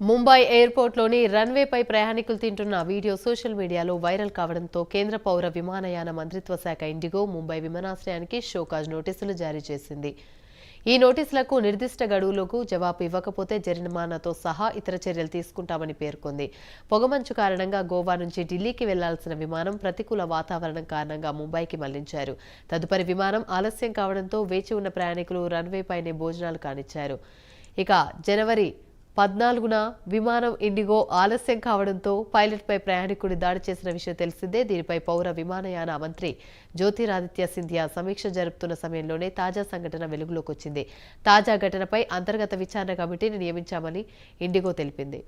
ముంబై ఎయిర్పోర్ట్లోని రన్వేపై ప్రయాణికులు తింటున్న video social మీడియాలో వైరల్ కావడంతో కేంద్ర పౌర విమానయాన మంత్రిత్వ శాఖ ఇండిగో ముంబై విమానాశ్రయానికి షోకాజ్ నోటీసులు జారీ చేసింది. ఈ నోటీసులకు నిర్దిష్ట గడువులకు జవాబు ఇవ్వకపోతే జరిమానాతో సహా ఇతర చర్యలు తీసుకుంటామని పేర్కొంది. పొగమంచు కారణంగా గోవా నుంచి ఢిల్లీకి వెళ్ళాల్సిన విమానం ప్రతికూల వాతావరణం కారణంగా ముంబైకి మళ్ళించారు. తదుపరి విమానం ఆలస్యం కావడంతో వేచి ఉన్న ప్రయాణికులు రన్వేపైనే భోజనాలు కానిచ్చారు. ఇక జనవరి పద్నాలుగున విమానం ఇండిగో ఆలస్యం కావడంతో పైలట్పై ప్రయాణికుడి దాడి చేసిన విషయం తెలిసిందే. దీనిపై పౌర విమానయాన మంత్రి జ్యోతిరాదిత్య సింధియా సమీక్ష జరుపుతున్న సమయంలోనే తాజా సంఘటన వెలుగులోకి వచ్చింది తాజా ఘటనపై అంతర్గత విచారణ కమిటీని నియమించామని ఇండిగో తెలిపింది.